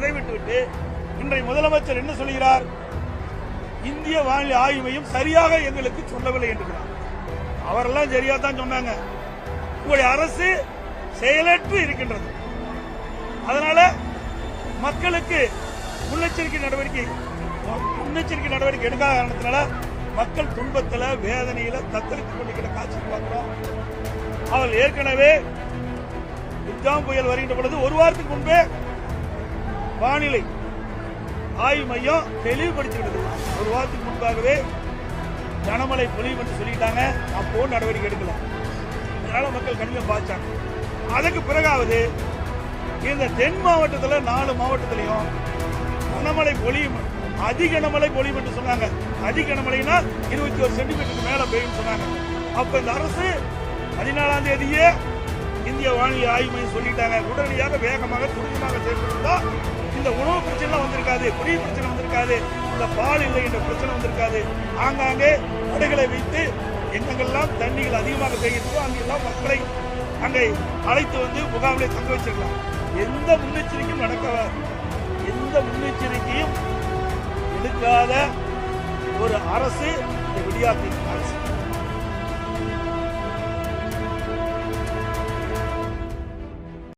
அதை விட்டுவிட்டு இன்றைய முதலமைச்சர் என்ன சொல்கிறார்? இந்திய வானிலை ஆய்வு மையம் சரியாக எங்களுக்கு சொல்லவில்லை என்கிறார் அவரெல்லாம் சரியா தான் சொன்னாங்க. உங்களுடைய அரசு செயலற்று இருக்கின்றது. அதனால மக்களுக்கு முன்னெச்சரிக்கை நடவடிக்கை முன்னெச்சரிக்கை நடவடிக்கை எடுக்காத காரணத்தினால மக்கள் துன்பத்தில் வேதனையில தத்தளித்துக் கொண்டிருக்கிற காட்சி பார்க்கிறோம். அவள் ஏற்கனவே உஜாம் புயல் வருகின்ற பொழுது ஒரு வாரத்துக்கு முன்பே வானிலை ஆய்வு மையம் தெளிவுபடுத்திவிடுது ஒரு வாரத்துக்கு முன்பாகவே கனமழை பொழியும் என்று சொல்லிட்டாங்க. அப்போ நடவடிக்கை எடுக்கல. அதனால மக்கள் கடுமையா பாய்ச்சாங்க அதுக்கு பிறகாவது இந்த தென் மாவட்டத்தில் நாலு மாவட்டத்திலையும் கனமழை பொழியும். அதி கனமழை பொழியும் என்று சொன்னாங்க. அதி கனமழைனா இருபத்தி ஒரு சென்டிமீட்டருக்கு மேல பெய்யும் சொன்னாங்க. அப்ப இந்த அரசு பதினாலாம் தேதியே இந்திய வானிலை ஆய்வு மையம் சொல்லிட்டாங்க. உடனடியாக வேகமாக துரிதமாக செயல்படுத்தா இந்த உணவு பிரச்சனை வந்திருக்காது குடி பிரச்சனை வந்திருக்காது இந்த பால் இல்லை என்ற பிரச்சனை வந்திருக்காது. ஆங்காங்கே கடைகளை வைத்து எங்கெங்கெல்லாம் தண்ணிகள் அதிகமாக பெய்கிறதோ அங்கெல்லாம் மக்களை அங்கே அழைத்து வந்து முகாமிலே தங்க வச்சிருக்கலாம். எந்த முன்னெச்சரிக்கையும் நடக்க எந்த முன்னெச்சரிக்கையும் எடுக்காத ஒரு அரசு இந்த விடியாத்தின் அரசு.